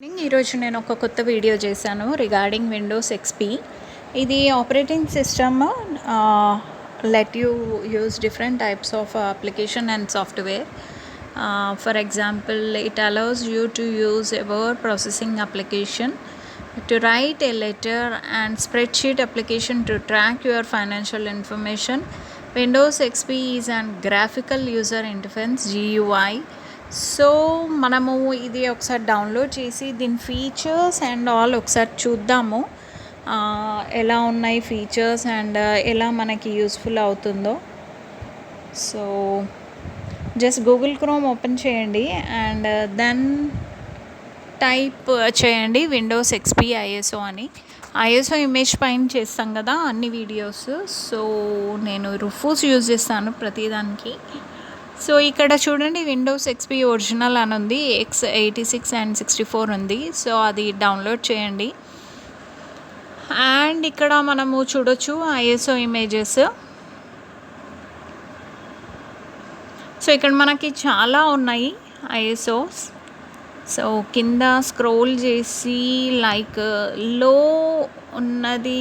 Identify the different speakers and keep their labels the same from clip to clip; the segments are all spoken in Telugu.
Speaker 1: మార్నింగ్ ఈరోజు నేను ఒక కొత్త వీడియో చేశాను రిగార్డింగ్ విండోస్ ఎక్స్పీ. ఇది operating system let you use different types of application and software for example it allows you to use ever processing application to write a letter and spreadsheet application to track your financial information Windows XP is and graphical user interface GUI so మనము ఇది ఒకసారి డౌన్లోడ్ చేసి దీని ఫీచర్స్ అండ్ ఆల్ ఒకసారి చూద్దాము. ఎలా ఉన్నాయి ఫీచర్స్ అండ్ uh, ఎలా మనకి యూస్ఫుల్ అవుతుందో. So just Google Chrome open చేయండి అండ్ దెన్ టైప్ చేయండి విండోస్ ఎక్స్పీ ఐఎస్ఓ అని. ఐఎస్ఓ ఇమేజ్ పైన చేస్తాం కదా అన్ని వీడియోస్ సో నేను రుఫూస్ యూజ్ చేస్తాను ప్రతిదానికి. సో ఇక్కడ చూడండి విండోస్ ఎక్స్పీ ఒరిజినల్ అని ఉంది X eighty six and sixty four ఉంది. సో అది డౌన్లోడ్ చేయండి. అండ్ ఇక్కడ మనము చూడొచ్చు ఐఎస్ఓ ఇమేజెస్ సో ఇక్కడ మనకి చాలా ఉన్నాయి ఐఎస్ఓస్ సో కింద స్క్రోల్ చేసి లైక్లో ఉన్నది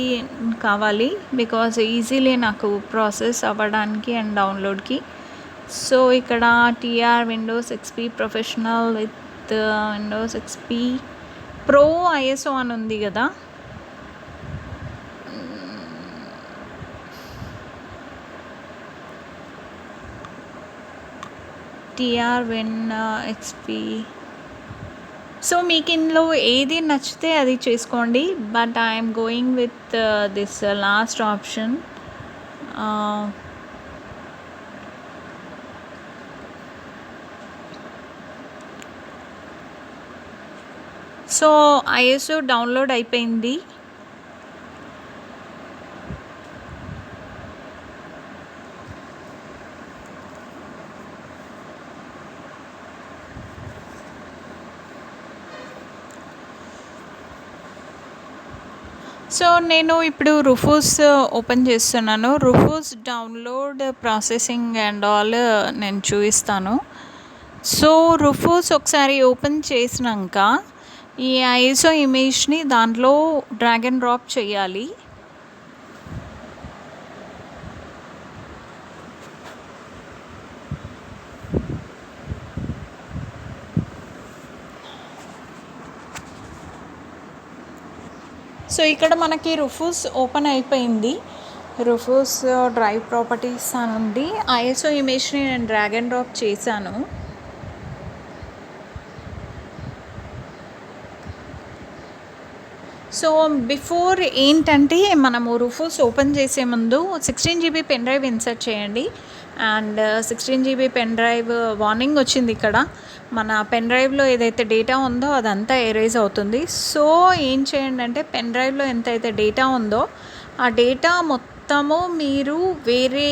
Speaker 1: కావాలి బికాజ్ ఈజీలీ నాకు ప్రాసెస్ అవ్వడానికి అండ్ డౌన్లోడ్కి సో ఇక్కడ TR Windows XP professional with uh, Windows XP Pro ISO అని ఉంది కదా. TR win uh, XP. So మీకు ఇందులో ఏది నచ్చితే అది చేసుకోండి. But I'm going with uh, this last option. So ISO download అయిపోయింది. సో నేను ఇప్పుడు రుఫూస్ ఓపెన్ చేస్తున్నాను. Rufus download processing and all నేను చూపిస్తాను. సో రుఫూస్ ఒకసారి ఓపెన్ చేసినాక ఈ ఐఎస్ఓ ఇమేజ్ని దాంట్లో డ్రాగ్ అండ్ డ్రాప్ చేయాలి. సో ఇక్కడ మనకి రుఫూస్ ఓపెన్ అయిపోయింది. రుఫూస్ డ్రైవ్ ప్రాపర్టీస్ అని ఉంది ఐఎస్ఓ ఇమేజ్ని నేను డ్రాగ్ అండ్ డ్రాప్ చేశాను. సో బిఫోర్ ఏంటంటే మనము రుఫూస్ ఓపెన్ చేసే ముందు sixteen GB pen drive insert చేయండి. And uh, sixteen GB pen drive warning వచ్చింది ఇక్కడ. మన పెన్ డ్రైవ్లో ఏదైతే డేటా ఉందో అదంతా ఎరేజ్ అవుతుంది. సో ఏం చేయండి అంటే పెన్ డ్రైవ్లో ఎంతైతే డేటా ఉందో ఆ డేటా మొత్తము మీరు వేరే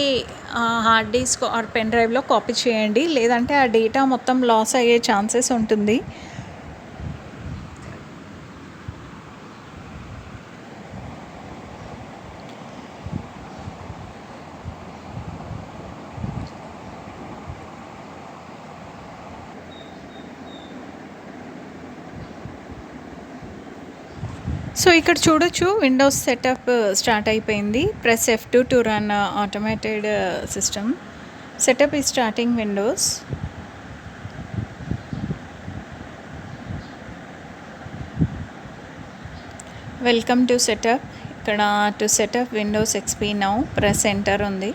Speaker 1: uh, hard disk or pen డ్రైవ్లో కాపీ చేయండి. లేదంటే ఆ డేటా మొత్తం లాస్ అయ్యే ఛాన్సెస్ ఉంటుంది. సో ఇక్కడ చూడొచ్చు విండోస్ సెటప్ స్టార్ట్ అయిపోయింది. Press F two to run automated system setup ఈ starting Windows welcome to setup ఇక్కడ to setup Windows XP now press enter ఉంది.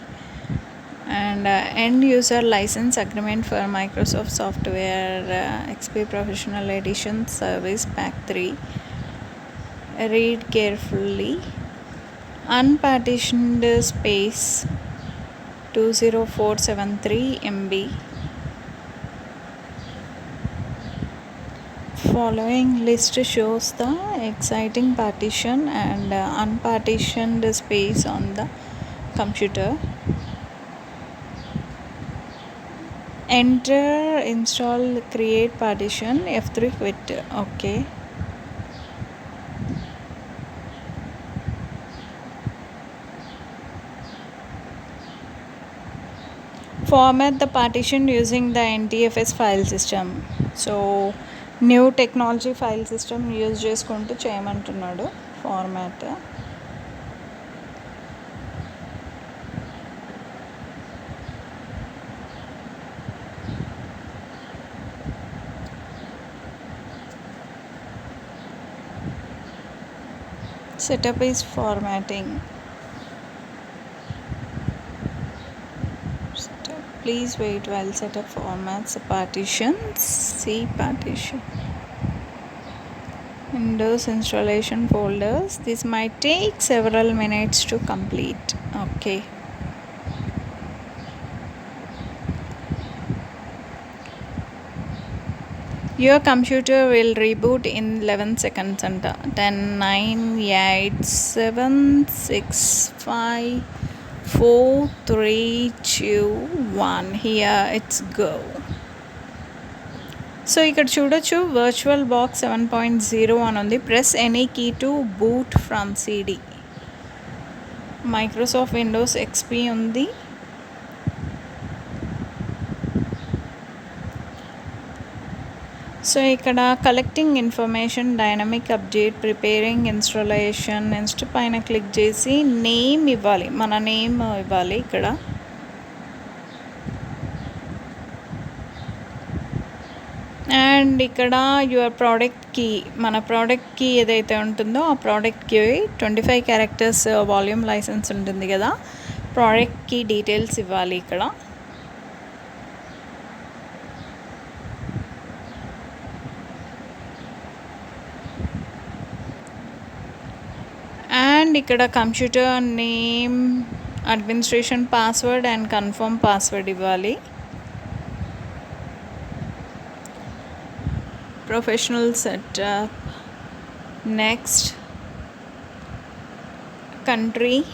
Speaker 1: And end user licence agreement for Microsoft software XP professional edition service pack three read carefully. Unpartitioned space 20473 MB following list shows the exciting partition and uh, unpartitioned space on the computer. Enter install create partition f3 quit. Okay format the partition using the ntfs file system so new technology file system use చేసుకుంటూ చేయమంటున్నాడు format setup is formatting please wait while setup formats the partitions. See partition. Windows installation folders. This might take several minutes to complete. Okay. Your computer will reboot in 11 seconds and 10 9 8 7 6 5 4 3 2 1 here it's go. So ఇక్కడ చూడొచ్చు virtual box seven point zero అని ఉంది. Press any key to boot from CD Microsoft Windows XP ఉంది. సో ఇక్కడ collecting information dynamic update preparing installation next పైన క్లిక్ చేసి నేమ్ ఇవ్వాలి. మన నేమ్ ఇవ్వాలి ఇక్కడ. అండ్ ఇక్కడ యువర్ ప్రోడక్ట్ కీ మన ప్రోడక్ట్ కీ ఏదైతే ఉంటుందో ఆ product key twenty five characters volume licence ఉంటుంది కదా. ప్రోడక్ట్ కీ డీటెయిల్స్ ఇవ్వాలి ఇక్కడ. అండ్ ఇక్కడ computer name administration password and confirm password ఇవ్వాలి. Professional setup. Next country.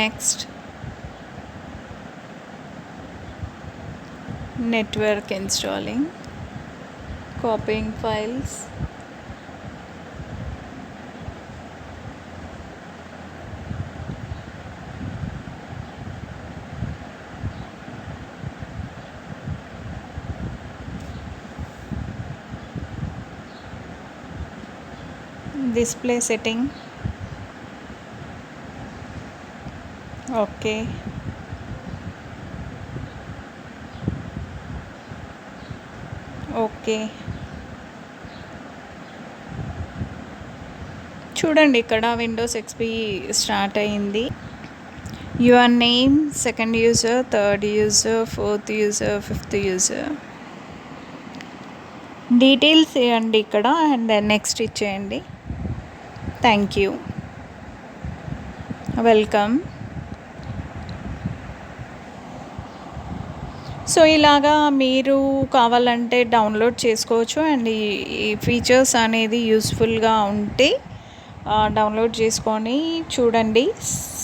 Speaker 1: Next network installing. Copying files. Display setting. Okay okay. చూడండి ఇక్కడ విండోస్ ఎక్స్పీ స్టార్ట్ అయింది. Your name second user third user fourth user fifth user details ఇవ్వండి ఇక్కడ అండ్ దెన్ నెక్స్ట్ ఇచ్చేయండి. థ్యాంక్ యూ వెల్కమ్ సో ఇలాగా మీరు కావాలంటే డౌన్లోడ్ చేసుకోవచ్చు అండ్ ఈ ఫీచర్స్ అనేది యూస్ఫుల్గా ఉంటే డౌన్లోడ్ చేసుకొని చూడండి.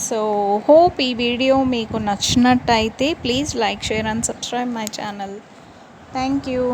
Speaker 1: సో హోప్ ఈ వీడియో మీకు నచ్చినట్టయితే please like share and subscribe my channel. Thank you.